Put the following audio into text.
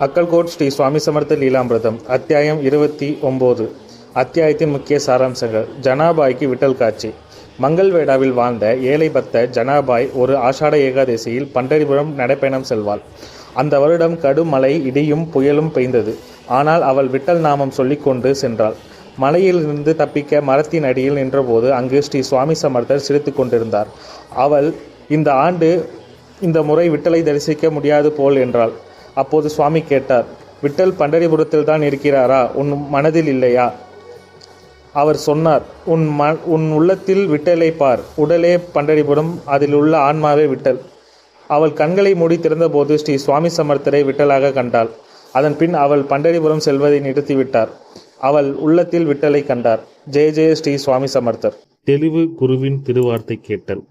அக்கல்கோட் ஸ்ரீ சுவாமி சமர்த்த லீலாமிரதம் அத்தியாயம் இருபத்தி ஒம்பது. அத்தியாயத்தின் முக்கிய சாராம்சங்கள். ஜனாபாய்க்கு விட்டல் காட்சி. மங்கள்வேடாவில் வாழ்ந்த ஏழை பக்த ஜனாபாய் ஒரு ஆஷாட ஏகாதசியில் பண்டரிபுரம் நடைப்பயணம் செல்வாள். அந்த வருடம் கடும் மழை இடியும் புயலும் பெய்ந்தது. ஆனால் அவள் விட்டல் நாமம் சொல்லிக்கொண்டு சென்றாள். மலையிலிருந்து தப்பிக்க மரத்தின் அடியில் நின்றபோது அங்கு ஸ்ரீ சுவாமி சமர்த்தர் சிரித்து கொண்டிருந்தார். அவள் இந்த ஆண்டு இந்த முறை விட்டலை தரிசிக்க முடியாது போல் என்றாள். அப்போது சுவாமி கேட்டார் விட்டல் பண்டரிபுரத்தில் தான் இருக்கிறாரா? உன் மனதில் இல்லையா? அவர் சொன்னார் உன் ம உன் உள்ளத்தில் விட்டலை பார். உடலே பண்டரிபுரம் அதில் உள்ள ஆன்மாவே விட்டல். அவள் கண்களை மூடி திறந்தபோது ஸ்ரீ சுவாமி சமர்த்தரை விட்டலாக கண்டாள். அதன் பின் அவள் பண்டரிபுரம் செல்வதை நிறுத்திவிட்டார் அவள் உள்ளத்தில் விட்டலை கண்டார். ஜெய ஜெய ஸ்ரீ சுவாமி சமர்த்தர். தெளிவு குருவின் திருவார்த்தை கேட்டல்.